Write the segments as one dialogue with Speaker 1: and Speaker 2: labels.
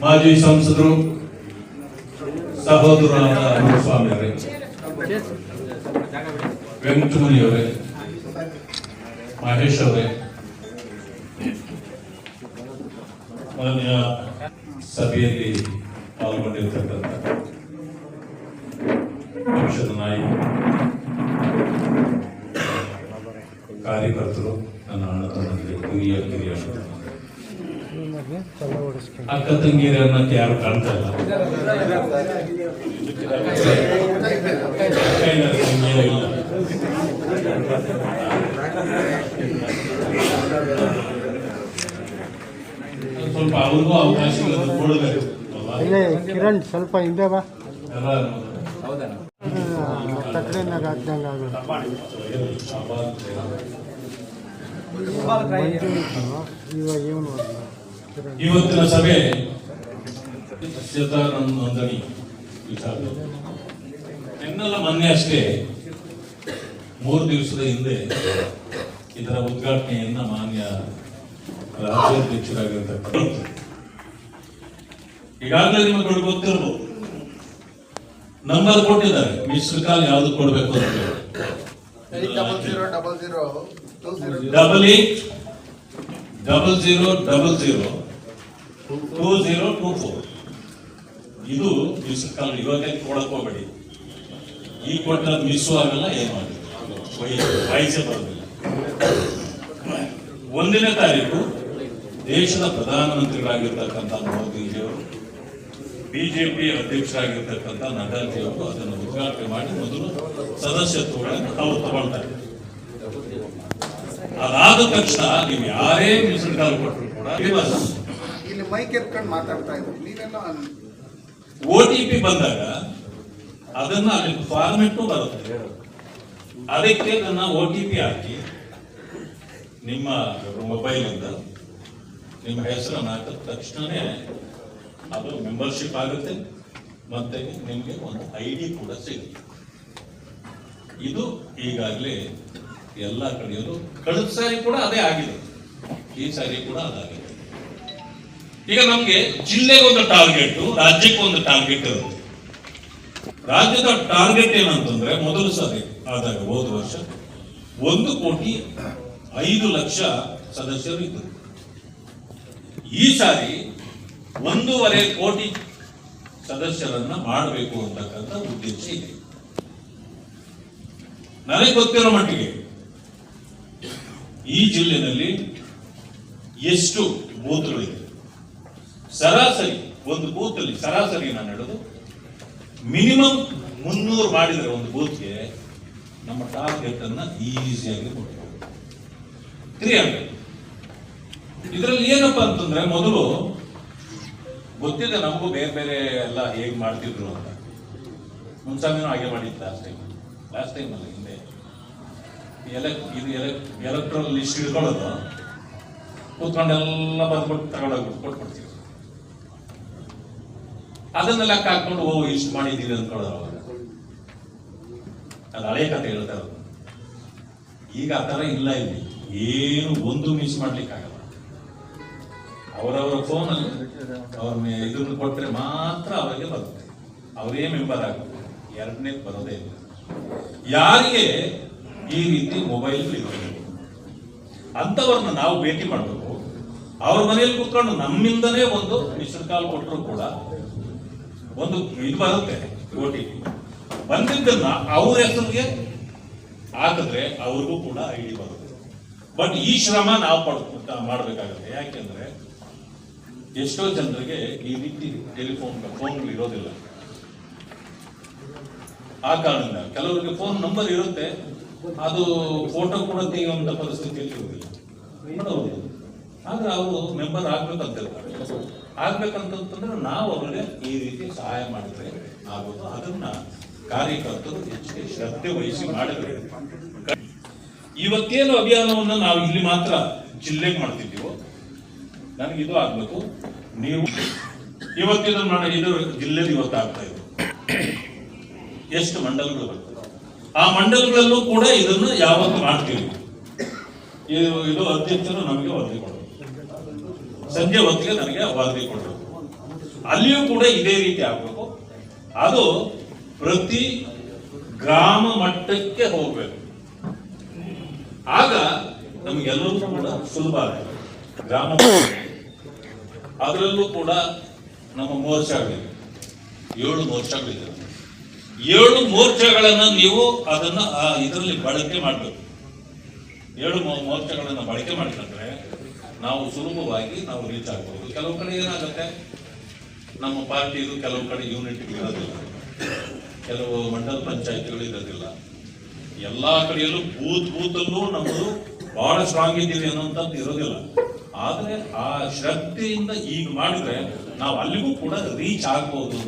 Speaker 1: ಮಾಜಿ ಸಂಸದರು ಸಹೋದರರಾದ ಸ್ವಾಮಿ ಅವರೇ ವೆಂಕಟಮುನಿ ಅವರೇ ಮಹೇಶ್ ಅವರೇ ಮಾನ್ಯ ಸಭೆಯಲ್ಲಿ ಪಾಲ್ಗೊಂಡಿರ್ತಕ್ಕಂಥ ಪಕ್ಷದ ನಾಯಿ ಕಾರ್ಯಕರ್ತರು ನನ್ನ ಅಣ್ಣ ತಮ್ಮಂದಿರು, ಹಿರಿಯ ಕಿರಿಯ ಅಕ್ಕ ತಂಗಿರಿ ಅನ್ನಕ್ಕೆ ಯಾರು ಕಾಣ್ತಾ ಇಲ್ಲ. ಸ್ವಲ್ಪ ಅವ್ರಿಗೂ ಅವಕಾಶಗಳನ್ನು ಕೊಡಬೇಕು?
Speaker 2: ಕಿರಣ್, ಸ್ವಲ್ಪ ಹಿಂದೆ ಬಾ.
Speaker 1: ಇವತ್ತಿನ ಸಭೆ ನೋಂದಣಿ ವಿಚಾರ. ಇನ್ನೆಲ್ಲ ಮೊನ್ನೆ ಅಷ್ಟೇ ಮೂರು ದಿವಸದ ಹಿಂದೆ ಇದರ ಉದ್ಘಾಟನೆಯನ್ನ ಮಾನ್ಯ ರಾಜ್ಯಾಧ್ಯಕ್ಷರಾಗಿರ್ತಕ್ಕಂಥ ಈಗಾಗಲೇ ನಿಮಗೆ ಗೊತ್ತಿರ್ಬೋದು ನಂಬರ್ ಕೊಟ್ಟಿದ್ದಾರೆ. ಮಿಸ್ಡ್ ಕಾಲ್ ಯಾವ್ದು ಕೊಡ್ಬೇಕು ಅಂತ
Speaker 3: double
Speaker 1: eight double zero double zero two zero two four ಇದು ಮಿಸ್ ಕಾಲ್ ಇವಾಗ ಕೊಡಕ್ ಹೋಗ್ಬೇಡಿ. ಈ ಕೊಟ್ಟ ಮಿಸ್ ಆಗಲ್ಲ ಏನು ಆಗಲ್ಲ ವಯಸ್ಸೇ ಬರೋದಿಲ್ಲ ಒಂದನೇ ತಾರೀಕು ದೇಶದ ಪ್ರಧಾನಮಂತ್ರಿಗಳಾಗಿರ್ತಕ್ಕಂಥ ಮೋದಿಜಿಯವರು ಬಿಜೆಪಿ ಅಧ್ಯಕ್ಷರಾಗಿರ್ತಕ್ಕಂಥ ನಡ್ಡಾಜಿಯವರು ಅದನ್ನು ಉದ್ಘಾಟನೆ ಮಾಡಿ ಮೊದಲು ಸದಸ್ಯತ್ವಗಳನ್ನು ಅವರು ತಗೊಳ್ತಾರೆ. ಅದಾದ ತಕ್ಷಣ ನೀವು ಯಾರೇ ಮಿಸ್ಡ್ ಕಾಲ್ ಕೊಟ್ಟರು ಕೂಡ
Speaker 3: ಇಲ್ಲಿ ಮೈಕ್ ಎತ್ಕೊಂಡು ಮಾತಾಡ್ತಾ ಇದ್ರು ನೀವೆಲ್ಲ
Speaker 1: ಓ ಟಿ ಪಿ ಬಂದಾಗ ಅದನ್ನ ಅಲ್ಲಿ ಫಾರ್ಮೆಟ್ ಬರುತ್ತೆ. ಅದಕ್ಕೆ ನನ್ನ ಓ ಟಿ ಪಿ ಹಾಕಿ ನಿಮ್ಮ ಮೊಬೈಲಿಂದ ನಿಮ್ಮ ಹೆಸರನ್ನು ಹಾಕಿದ ತಕ್ಷಣನೇ ಅದು ಮೆಂಬರ್ಶಿಪ್ ಆಗುತ್ತೆ ಮತ್ತೆ ನಿಮಗೆ ಒಂದು ಐ ಡಿ ಕೂಡ ಸಿಗುತ್ತೆ. ಇದು ಈಗಾಗಲೇ ಎಲ್ಲ ಕಡೆಯಲ್ಲೂ ಕಳೆದ ಸಾರಿ ಕೂಡ ಅದೇ ಆಗಿದೆ. ಈ ಸಾರಿ ಕೂಡ ಅದಾಗಿದೆ. ಈಗ ನಮಗೆ ಜಿಲ್ಲೆಗೊಂದು ಟಾರ್ಗೆಟ್ ರಾಜ್ಯಕ್ಕೆ ಒಂದು ಟಾರ್ಗೆಟ್ ರಾಜ್ಯದ ಟಾರ್ಗೆಟ್ ಏನಂತಂದ್ರೆ ಮೊದಲು ಸಾರಿ ಆದಾಗ ಹೋದ ವರ್ಷ ಒಂದು ಕೋಟಿ ಐದು ಲಕ್ಷ ಸದಸ್ಯರು ಇದ್ದರು. ಈ ಸಾರಿ ಒಂದೂವರೆ ಕೋಟಿ ಸದಸ್ಯರನ್ನ ಮಾಡಬೇಕು ಅಂತಕ್ಕಂಥ ಉದ್ದೇಶ ಇದೆ. ನನಗೆ ಗೊತ್ತಿರೋ ಮಟ್ಟಿಗೆ ಈ ಜಿಲ್ಲೆನಲ್ಲಿ ಎಷ್ಟು ಬೂತ್ಗಳು ಇದೆ? ಸರಾಸರಿ, ಒಂದು ಬೂತ್ ಅಲ್ಲಿ ಸರಾಸರಿ ನಾನು ಹೇಳೋದು ಮಿನಿಮಮ್ ಮುನ್ನೂರು ಮಾಡಿದರೆ ಒಂದು ಬೂತ್ಗೆ ನಮ್ಮ ಟಾರ್ಗೆಟ್ ಅನ್ನ ಈಸಿಯಾಗಿ ಕೊಡ್ಬೋದು ತ್ರೀ ಹಂಡ್ರೆಡ್. ಇದರಲ್ಲಿ ಏನಪ್ಪಾ ಅಂತಂದ್ರೆ ಮೊದಲು ಗೊತ್ತಿದೆ ನಮಗೂ ಬೇರೆ ಬೇರೆ ಎಲ್ಲ ಹೇಗೆ ಮಾಡ್ತಿದ್ರು ಅಂತ. ಮುಂಚೆನೂ ಹಾಗೆ ಮಾಡಿದ್ದು ಲಾಸ್ಟ್ ಟೈಮ್ ಲಾಸ್ಟ್ ಟೈಮ್ ಅಲ್ಲ, ಹಿಂದೆ. ಎಲೆಕ್ ಇದು ಎಲೆಕ್ ಎಲೆಕ್ಟ್ರಲ್ ಲಿಸ್ಟ್ ಇಟ್ಕೊಳ್ಳೋದು. ಕೂತ್ಕೊಂಡೆಲ್ಲ ಬರ್ದ್ಬಿಟ್ಟು ತಗೊಂಡೋಗ್ಬಿಟ್ಟು ಕೊಟ್ಬಿಡ್ತೀವಿ ಅದನ್ನ ಲೆಕ್ಕ ಹಾಕೊಂಡು ಓ, ಇಷ್ಟು ಮಾಡಿದ್ದೀರಿ ಅಂದ್ಕೊಳ್ಳೋರು ಅವಾಗ. ಅದು ಹಳೆ ಕತೆ ಹೇಳ್ತಾ ಇರೋದು. ಈಗ ಆ ಥರ ಇಲ್ಲ ಇಲ್ಲಿ. ಏನು, ಒಂದು ಮಿಸ್ ಮಾಡ್ಲಿಕ್ಕಾಗಲ್ಲ. ಅವರವರ ಫೋನಲ್ಲಿ ಅವ್ರ ಇದನ್ನು ಕೊಟ್ಟರೆ ಮಾತ್ರ ಅವರಿಗೆ ಬರುತ್ತೆ. ಅವರೇ ಮೆಂಬರ್ ಆಗುತ್ತೆ ಎರಡನೇ ಬರೋದೇ ಇಲ್ಲ. ಯಾರಿಗೆ ಈ ರೀತಿ ಮೊಬೈಲ್ ಇರಬೇಕು ಅಂಥವ್ರನ್ನ ನಾವು ಭೇಟಿ ಮಾಡಬೇಕು. ಅವ್ರ ಮನೆಯಲ್ಲಿ ಕುತ್ಕೊಂಡು ನಮ್ಮಿಂದನೇ ಒಂದು ಮಿಸ್ಡ್ ಕಾಲ್ ಕೊಟ್ಟರು ಕೂಡ ಒಂದು ಇದು ಬರುತ್ತೆ ಓ ಟಿ ಪಿ ಬಂದಿದ್ದನ್ನ ಅವ್ರ ಹೆಸರಿಗೆ ಹಾಕಿದ್ರೆ ಅವ್ರಿಗೂ ಕೂಡ ಐ ಬರುತ್ತೆ. ಬಟ್ ಈ ಶ್ರಮ ನಾವು ಪಡ್ಕೊಂಡು ಮಾಡಬೇಕಾಗುತ್ತೆ. ಯಾಕೆಂದ್ರೆ ಎಷ್ಟೋ ಜನರಿಗೆ ಈ ರೀತಿ ಟೆಲಿಫೋನ್ ಫೋನ್ಗಳು ಇರೋದಿಲ್ಲ. ಆ ಕಾರಣದಿಂದ ಕೆಲವರಿಗೆ ಫೋನ್ ನಂಬರ್ ಇರುತ್ತೆ, ಅದು ಫೋಟೋ ಕೂಡ ತೆಗೆಯುವಂತ ಪರಿಸ್ಥಿತಿಯಲ್ಲಿ ಇರುವುದಿಲ್ಲ. ಆದ್ರೆ ಅವರು ಮೆಂಬರ್ ಆಗ್ಬೇಕಂತ ಹೇಳ್ತಾರೆ ಆಗ್ಬೇಕಂತಂದ್ರೆ ನಾವು ಅವರಿಗೆ ಈ ರೀತಿ ಸಹಾಯ ಮಾಡಿದ್ರೆ ಆಗೋದು. ಅದನ್ನ ಕಾರ್ಯಕರ್ತರು ಹೆಚ್ಚಿಗೆ ಶ್ರದ್ಧೆ ವಹಿಸಿ ಮಾಡಬೇಕು ಇವತ್ತೇನು ಅಭಿಯಾನವನ್ನ ನಾವು ಇಲ್ಲಿ ಮಾತ್ರ ಜಿಲ್ಲೆಗೆ ಮಾಡ್ತಿದ್ದೀವೋ ನನಗೆ ಇದು ಆಗ್ಬೇಕು. ನೀವು ಇವತ್ತಿನ ನಾನು ಇದು ಜಿಲ್ಲೆದು ಇವತ್ತಾಗ್ತಾ ಇದೆ. ಎಷ್ಟು ಮಂಡಲಗಳು ಬರ್ತವೆ. ಆ ಮಂಡಲಗಳಲ್ಲೂ ಕೂಡ ಇದನ್ನು ಯಾವತ್ತು ಮಾಡ್ತೀವಿ. ಇದು ಇದು ಅಧ್ಯಕ್ಷರು ನಮಗೆ ವರದಿ ಕೊಡೋದು ಸಂಜೆ ಹೊತ್ತಿಗೆ ನನಗೆ ವರದಿ ಕೊಡೋದು ಅಲ್ಲಿಯೂ ಕೂಡ ಇದೇ ರೀತಿ ಆಗಬೇಕು. ಅದು ಪ್ರತಿ ಗ್ರಾಮ ಮಟ್ಟಕ್ಕೆ ಹೋಗ್ಬೇಕು. ಆಗ ನಮಗೆಲ್ಲರೂ ಕೂಡ ಸುಲಭ ಆಗುತ್ತೆ. ಗ್ರಾಮ. ಅದರಲ್ಲೂ ಕೂಡ ನಮ್ಮ ಮೋರ್ಚಾಗಳಿವೆ ಏಳು ಮೋರ್ಚಾಗಳಿದೆ ಏಳು ಮೋರ್ಚಾಗಳನ್ನ ನೀವು ಅದನ್ನ ಇದರಲ್ಲಿ ಬಳಕೆ ಮಾಡಬೇಕು. ಏಳು ಮೋರ್ಚಾಗಳನ್ನು ಬಳಕೆ ಮಾಡಿಕೊಂಡ್ರೆ ನಾವು ಸುಲಭವಾಗಿ ನಾವು ರೀಚ್ ಆಗ್ಬೋದು. ಕೆಲವು ಕಡೆ ಏನಾಗುತ್ತೆ? ನಮ್ಮ ಪಾರ್ಟಿದು ಕೆಲವು ಕಡೆ ಯೂನಿಟ್ ಇರೋದಿಲ್ಲ. ಕೆಲವು ಮಂಡಲ ಪಂಚಾಯತ್ಗಳು ಇರೋದಿಲ್ಲ. ಎಲ್ಲಾ ಕಡೆಯಲ್ಲೂ ಬೂತ್ ಬೂತಲ್ಲೂ ನಮ್ಮದು ಬಹಳ ಸ್ಟ್ರಾಂಗ್ ಇದ್ದೀವಿ ಅನ್ನೋಂಥದ್ದು ಇರೋದಿಲ್ಲ. ಆದ್ರೆ ಆ ಶ್ರದ್ಧೆಯಿಂದ ಈಗ ಮಾಡಿದ್ರೆ ನಾವು ಅಲ್ಲಿಗೂ ಕೂಡ ರೀಚ್ ಆಗ್ಬಹುದು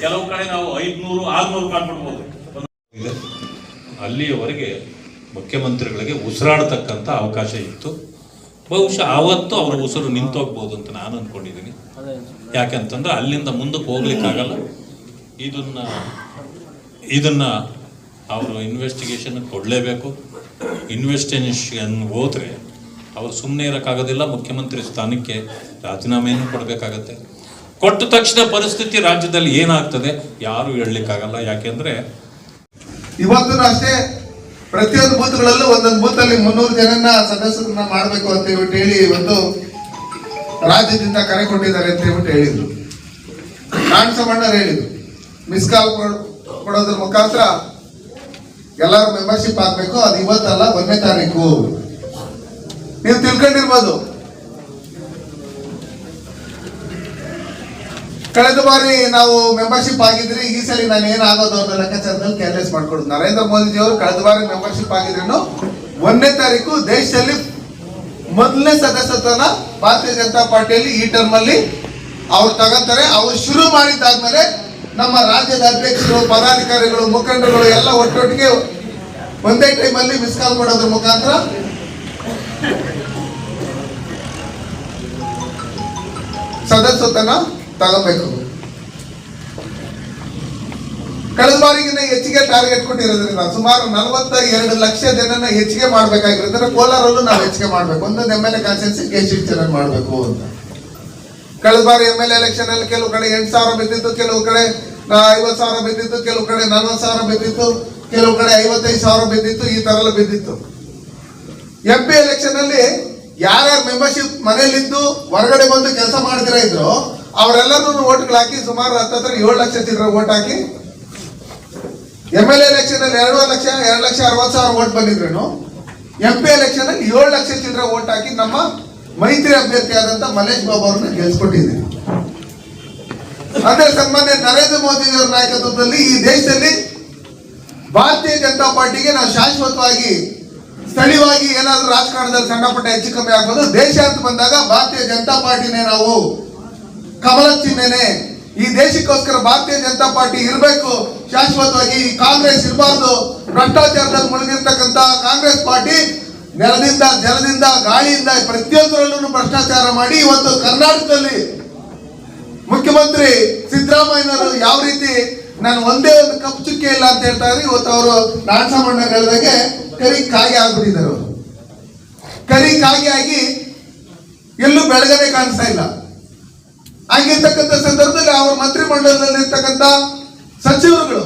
Speaker 1: ಕೆಲವು ಕಡೆ ನಾವು ಐದ್ನೂರು, ಆರ್ನೂರು ಮಾಡ್ಬಿಡ್ಬೋದು. ಅಲ್ಲಿಯವರೆಗೆ ಮುಖ್ಯಮಂತ್ರಿಗಳಿಗೆ ಉಸಿರಾಡತಕ್ಕಂಥ ಅವಕಾಶ ಇತ್ತು. ಬಹುಶಃ ಆವತ್ತು ಅವರ ಉಸಿರು ನಿಂತೋಗ್ಬೋದು ಅಂತ ನಾನು ಅನ್ಕೊಂಡಿದ್ದೀನಿ. ಯಾಕೆಂತಂದ್ರೆ ಅಲ್ಲಿಂದ ಮುಂದಕ್ಕೆ ಹೋಗ್ಲಿಕ್ಕಾಗಲ್ಲ. ಇದನ್ನ ಇದನ್ನ ಅವರು ಇನ್ವೆಸ್ಟಿಗೇಷನ್ ಕೊಡಲೇಬೇಕು. ಇನ್ವೆಸ್ಟಿಗೇಷನ್ ಹೋದ್ರೆ ಅವ್ರು ಸುಮ್ಮನೆ ಇರೋಕ್ಕಾಗೋದಿಲ್ಲ, ಮುಖ್ಯಮಂತ್ರಿ ಸ್ಥಾನಕ್ಕೆ ರಾಜೀನಾಮೆಯನ್ನು ಕೊಡಬೇಕಾಗತ್ತೆ. ಕೊಟ್ಟ ತಕ್ಷಣ ಪರಿಸ್ಥಿತಿ ರಾಜ್ಯದಲ್ಲಿ ಏನಾಗ್ತದೆ ಯಾರು ಹೇಳಲಿಕ್ಕಾಗಲ್ಲ. ಯಾಕೆಂದ್ರೆ
Speaker 3: ಇವತ್ತು ಅಷ್ಟೇ ಪ್ರತಿಯೊಂದು ಬೂತ್ಗಳಲ್ಲೂ ಒಂದೊಂದು ಬೂತಲ್ಲಿ ಮುನ್ನೂರು ಜನನ್ನ ಸದಸ್ಯರನ್ನ ಮಾಡಬೇಕು ಅಂತ ಹೇಳ್ಬಿಟ್ಟು ಹೇಳಿ ಇವತ್ತು ರಾಜ್ಯದಿಂದ ಕರೆ ಕೊಟ್ಟಿದ್ದಾರೆ ಅಂತ ಹೇಳ್ಬಿಟ್ಟು ಹೇಳಿದ್ರು. ನಾನು ಸಮಣ್ಣರು ಹೇಳಿದ್ರು. ಮಿಸ್ ಕಾಲ್ ಕೊಡೋದ್ರ ಮುಖಾಂತರ ಎಲ್ಲರೂ ಮೆಂಬರ್ಶಿಪ್ ಆಗ್ಬೇಕು. ಅದು ಇವತ್ತಲ್ಲ, ಒಂದನೇ ತಾರೀಕು. ನೀವು ತಿಳ್ಕೊಂಡಿರ್ಬೋದು. ಕಳೆದ ಬಾರಿ ನಾವು ಮೆಂಬರ್ಶಿಪ್ ಆಗಿದ್ರಿ, ಈ ಸಲ ನಾನು ಏನಾಗೋದು ಅನ್ನೋ ಲೆಕ್ಕಾಚಾರದಲ್ಲಿ ಕ್ಯಾನ್ಸಲ್ ಮಾಡ್ಕೊಡುದು. ನರೇಂದ್ರ ಮೋದಿಜಿ ಅವರು ಕಳೆದ ಬಾರಿ ಮೆಂಬರ್ಶಿಪ್ ಆಗಿದ್ರು ಒಂದನೇ ತಾರೀಕು ದೇಶದಲ್ಲಿ ಮೊದಲನೇ ಸದಸ್ಯತ್ವನ ಭಾರತೀಯ ಜನತಾ ಪಾರ್ಟಿಯಲ್ಲಿ ಈ ಟರ್ಮ್ ಅಲ್ಲಿ ಅವ್ರು ತಗೋತಾರೆ. ಅವ್ರು ಶುರು ಮಾಡಿದ್ದಾದ್ಮೇಲೆ ನಮ್ಮ ರಾಜ್ಯದ ಅಧ್ಯಕ್ಷರು, ಪದಾಧಿಕಾರಿಗಳು, ಮುಖಂಡರುಗಳು ಎಲ್ಲ ಒಟ್ಟೊಟ್ಟಿಗೆ ಒಂದೇ ಟೈಮಲ್ಲಿ ಮಿಸ್ ಕಾಲ್ ಮಾಡೋದ್ರ ಮುಖಾಂತರ ಸದಸ್ಯತ್ವನ ತಗೋಬೇಕು. ಕಳೆದ ಬಾರಿಗಿನ ಹೆಚ್ಚಿಗೆ ಟಾರ್ಗೆಟ್ ಕೊಟ್ಟಿರೋದ್ರಿಂದ ಸುಮಾರು ನಲವತ್ತ ಎರಡು ಲಕ್ಷ ಜನನ ಹೆಚ್ಚಿಗೆ ಮಾಡ್ಬೇಕಾಗಿರೋದ್ರೆ ಕೋಲಾರಲ್ಲೂ ನಾವು ಹೆಚ್ಚಿಗೆ ಮಾಡ್ಬೇಕು. ಒಂದೊಂದು ಎಂ ಎಲ್ ಎ ಕಾನ್ಸ್ಟೆನ್ಸಿ ಎಷ್ಟು ಜನ ಮಾಡ್ಬೇಕು ಅಂತ. ಕಳೆದ ಬಾರಿ ಎಂ ಎಲ್ ಎಲೆಕ್ಷನ್ ಅಲ್ಲಿ ಕೆಲವು ಕಡೆ ಎಂಟು ಸಾವಿರ ಬಿದ್ದಿತ್ತು, ಕೆಲವು ಕಡೆ ಐವತ್ತು ಸಾವಿರ ಬಿದ್ದಿತ್ತು, ಕೆಲವು ಕಡೆ ನಲ್ವತ್ತು ಸಾವಿರ ಬಿದ್ದಿತ್ತು, ಕೆಲವು ಕಡೆ ಐವತ್ತೈದು ಸಾವಿರ ಬಿದ್ದಿತ್ತು, ಈ ತರ ಎಲ್ಲ ಬಿದ್ದಿತ್ತು. ಎಂ ಪಿ ಎಲೆಕ್ಷನ್ ಅಲ್ಲಿ ಯಾರ್ಯಾರು ಮೆಂಬರ್ಶಿಪ್ ಮನೆಯಲ್ಲಿದ್ದು ಹೊರಗಡೆ ಬಂದು ಕೆಲಸ ಮಾಡಿದಿರ ಇದ್ರು ಅವರೆಲ್ಲರೂ ಓಟ್ಗಳು ಹಾಕಿ ಸುಮಾರು ಹತ್ತತ್ರ ಏಳು ಲಕ್ಷ ಚಿಲ್ಲರ ಓಟ್ ಹಾಕಿ ಎಂ ಎಲ್ ಎಲೆಕ್ಷನ್ ಅಲ್ಲಿ ಎರಡು ಲಕ್ಷ ಎರಡು ಲಕ್ಷ ಅರವತ್ತು ಸಾವಿರ ಓಟ್ ಬಂದಿದ್ರು ಎಂ ಪಿ ಎಲೆಕ್ಷನ್ ಅಲ್ಲಿ ಏಳು ಲಕ್ಷ ಚಿಲ್ಲರ ಓಟ್ ಹಾಕಿ ನಮ್ಮ ಮೈತ್ರಿ ಅಭ್ಯರ್ಥಿ ಆದಂತ ಮಲೇಶ್ ಬಾಬು ಅವ್ರನ್ನ ಗೆಲ್ಸ್ಕೊಟ್ಟಿದ್ದೀವಿ ಅಂದ್ರೆ ಸನ್ಮಾನ್ಯ ನರೇಂದ್ರ ಮೋದಿ ಅವರ ನಾಯಕತ್ವದಲ್ಲಿ ಈ ದೇಶದಲ್ಲಿ ಭಾರತೀಯ ಜನತಾ ಪಾರ್ಟಿಗೆ ನಾವು ಶಾಶ್ವತವಾಗಿ ಸ್ಥಳೀಯವಾಗಿ ಏನಾದ್ರೂ ರಾಜಕಾರಣದಲ್ಲಿ ಸಣ್ಣ ಪುಟ್ಟ ಹೆಚ್ಚು ಕಮ್ಮಿ ಆಗ್ಬೋದು. ದೇಶ ಅಂತ ಬಂದಾಗ ಭಾರತೀಯ ಜನತಾ ಪಾರ್ಟಿನೇ ನಾವು. ಕಮಲ ಚಿಹ್ನೆನೆ. ಈ ದೇಶಕ್ಕೋಸ್ಕರ ಭಾರತೀಯ ಜನತಾ ಪಾರ್ಟಿ ಇರಬೇಕು. ಶಾಶ್ವತವಾಗಿ ಕಾಂಗ್ರೆಸ್ ಇರಬಾರ್ದು. ಭ್ರಷ್ಟಾಚಾರದಲ್ಲಿ ಮುಳುಗಿರ್ತಕ್ಕಂತ ಕಾಂಗ್ರೆಸ್ ಪಾರ್ಟಿ ನೆಲದಿಂದ, ಜಲದಿಂದ, ಗಾಳಿಯಿಂದ ಪ್ರತಿಯೊಂದರಲ್ಲೂ ಭ್ರಷ್ಟಾಚಾರ ಮಾಡಿ ಇವತ್ತು ಕರ್ನಾಟಕದಲ್ಲಿ ಮುಖ್ಯಮಂತ್ರಿ ಸಿದ್ದರಾಮಯ್ಯನವರು ಯಾವ ರೀತಿ ನಾನು ಒಂದೇ ಒಂದು ಕಪ್ ಚುಕ್ಕೆ ಇಲ್ಲ ಅಂತ ಹೇಳ್ತಾ ಇದ್ರೆ ಇವತ್ತು ಅವರು ನಾಟಸಾಮಣ್ಣ ಹೇಳಿದಾಗೆ ಕರಿ ಕಾಗಿ ಆಗ್ಬಿಟ್ಟಿದ್ದಾರೆ. ಅವರು ಕರಿ ಕಾಗಿ ಆಗಿ ಎಲ್ಲೂ ಬೆಳಗನೆ ಕಾಣಿಸ್ತಾ ಇಲ್ಲ. ಆಗಿರ್ತಕ್ಕಂಥ ಸಂದರ್ಭದಲ್ಲಿ ಅವ್ರ ಮಂತ್ರಿಮಂಡಲದಲ್ಲಿ ಇರ್ತಕ್ಕಂಥ ಸಚಿವರುಗಳು,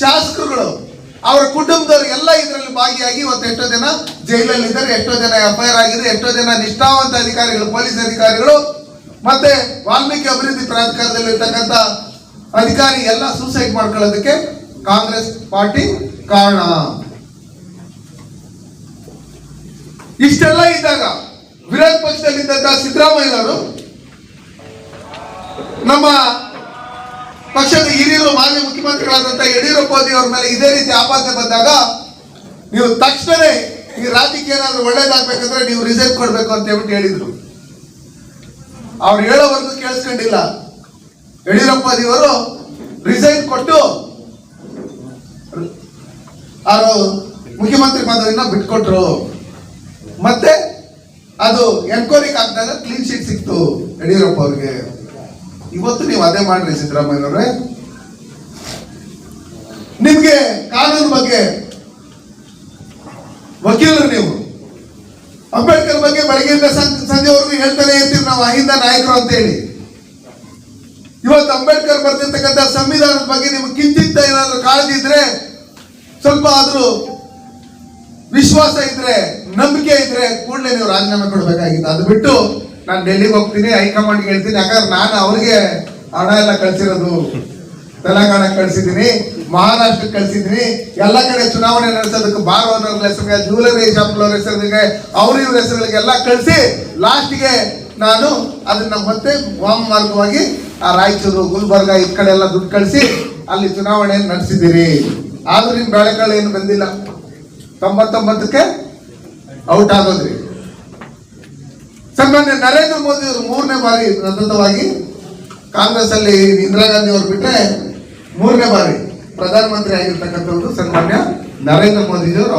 Speaker 3: ಶಾಸಕರುಗಳು, ಅವರ ಕುಟುಂಬದವರು ಎಲ್ಲ ಇದರಲ್ಲಿ ಭಾಗಿಯಾಗಿ ಇವತ್ತು ಎಷ್ಟೋ ಜನ ಜೈಲಲ್ಲಿ ಇದ್ದಾರೆ ಎಷ್ಟೋ ಜನ ಎಫ್ ಐ ಆಗಿದೆ, ಎಷ್ಟೋ ಜನ ನಿಷ್ಠಾವಂತ ಅಧಿಕಾರಿಗಳು, ಪೊಲೀಸ್ ಅಧಿಕಾರಿಗಳು, ಮತ್ತೆ ವಾಲ್ಮೀಕಿ ಅಭಿವೃದ್ಧಿ ಪ್ರಾಧಿಕಾರದಲ್ಲಿ ಇರ್ತಕ್ಕಂಥ ಅಧಿಕಾರಿ ಎಲ್ಲ ಸೂಸೈಡ್ ಮಾಡ್ಕೊಳ್ಳೋದಕ್ಕೆ ಕಾಂಗ್ರೆಸ್ ಪಾರ್ಟಿ ಕಾರಣ. ಇಷ್ಟೆಲ್ಲ ಇದ್ದಾಗ ವಿರೋಧ ಪಕ್ಷದಲ್ಲಿದ್ದಂತ ಸಿದ್ದರಾಮಯ್ಯನವರು ನಮ್ಮ ಪಕ್ಷದ ಹಿರಿಯರು ಮಾಜಿ ಮುಖ್ಯಮಂತ್ರಿಗಳಾದಂತ ಯಡಿಯೂರಪ್ಪಾಜಿ ಅವರ ಮೇಲೆ ಇದೇ ರೀತಿ ಆಪಾದನೆ ಬಂದಾಗ ನೀವು ತಕ್ಷಣವೇ ಈ ರಾಜ್ಯಕ್ಕೆ ಏನಾದ್ರು ಒಳ್ಳೇದಾಗಬೇಕಂದ್ರೆ ನೀವು ರಿಸೈನ್ ಕೊಡ್ಬೇಕು ಅಂತ ಹೇಳ್ಬಿಟ್ಟು ಹೇಳಿದ್ರು. ಅವ್ರು ಹೇಳೋವರೆಗೂ ಕೇಳಿಸ್ಕೊಂಡಿಲ್ಲ. ಯಡಿಯೂರಪ್ಪಾಜಿ ದೇವರು ರಿಸೈನ್ ಕೊಟ್ಟು ಅವರು ಮುಖ್ಯಮಂತ್ರಿ ಪದವಿನ ಬಿಟ್ಕೊಟ್ರು. ಮತ್ತೆ ಅದು ಎನ್ಕ್ವೈರಿಗೆ ಹಾಕಿದಾಗ ಕ್ಲೀನ್ ಶೀಟ್ ಸಿಕ್ತು ಯಡಿಯೂರಪ್ಪ ಅವ್ರಿಗೆ. ಇವತ್ತು ನೀವು ಅದೇ ಮಾಡ್ರಿ ಸಿದ್ದರಾಮಯ್ಯನವ್ರೆ. ನಿಮ್ಗೆ ಕಾನೂನು ಬಗ್ಗೆ ವಕೀಲರು ನೀವು. ಅಂಬೇಡ್ಕರ್ ಬಗ್ಗೆ ಬೆಳಗ್ಗೆಯಿಂದ ಸಂಜೆ ಸಂಜೆವರೆಗೂ ಹೇಳ್ತಾನೆ ಇರ್ತೀವಿ ನಾವು ಅಹಿಂದ ನಾಯಕರು ಅಂತ ಹೇಳಿ ಇವತ್ತು ಅಂಬೇಡ್ಕರ್ ಬರ್ತಿರ್ತಕ್ಕಂಥ ಸಂವಿಧಾನದ ಬಗ್ಗೆ ನಿಮ್ಗೆ ಕಿಂಚಿತ್ತ ಏನಾದರೂ ಕಾಳಜಿ ಇದ್ರೆ ಸ್ವಲ್ಪ ಆದ್ರೂ ವಿಶ್ವಾಸ ಇದ್ರೆ, ನಂಬಿಕೆ ಇದ್ರೆ ಕೂಡಲೇ ನೀವು ರಾಜೀನಾಮೆ ಕೊಡ್ಬೇಕಾಗಿತ್ತು. ಅದು ಬಿಟ್ಟು ನಾನು ಡೆಲ್ಲಿಗೆ ಹೋಗ್ತೀನಿ ಹೈಕಮಾಂಡ್ ಹೇಳ್ತೀನಿ. ಯಾಕಂದ್ರೆ ನಾನು ಅವ್ರಿಗೆ ಹಣ ಎಲ್ಲ ಕಳ್ಸಿರೋದು, ತೆಲಂಗಾಣ ಕಳ್ಸಿದ್ದೀನಿ ಮಹಾರಾಷ್ಟ್ರಕ್ಕೆ ಕಳ್ಸಿದ್ದೀನಿ. ಎಲ್ಲ ಕಡೆ ಚುನಾವಣೆ ನಡೆಸೋದಕ್ಕೆ ಬಾರ್ ಓನರ್ ಹೆಸರಿಗೆ ಜ್ಯುವೆಲರಿ ಹೆಸರಿಗೆ ಅವ್ರ ಇವ್ರ ಹೆಸರುಗಳಿಗೆಲ್ಲ ಕಳಿಸಿ ಲಾಸ್ಟ್ಗೆ ನಾನು ಅದನ್ನ ಮತ್ತೆ ವಾಮ ಮಾರ್ಗವಾಗಿ ಆ ರಾಯಚೂರು, ಗುಲ್ಬರ್ಗ ಈ ಕಡೆ ಎಲ್ಲ ದುಡ್ಡು ಕಳಿಸಿ ಅಲ್ಲಿ ಚುನಾವಣೆ ನಡೆಸಿದ್ದೀರಿ. ಆದ್ರೂ ನಿಮ್ ಬೆಳೆಗಳು ಏನು ಬಂದಿಲ್ಲ? ತೊಂಬತ್ತೊಂಬತ್ತಕ್ಕೆ ಔಟ್ ಆಗೋದ್ರಿ. ಸನ್ಮಾನ್ಯ ನರೇಂದ್ರ ಮೋದಿ ಅವರು ಮೂರನೇ ಬಾರಿ ಸತತವಾಗಿ ಕಾಂಗ್ರೆಸ್ ಅಲ್ಲಿ ಇಂದಿರಾ ಗಾಂಧಿ ಅವರು ಬಿಟ್ಟರೆ ಮೂರನೇ ಬಾರಿ ಪ್ರಧಾನಮಂತ್ರಿ ಆಗಿರ್ತಕ್ಕಂಥವ್ರು ಸನ್ಮಾನ್ಯ ನರೇಂದ್ರ ಮೋದಿಜಿಯವರು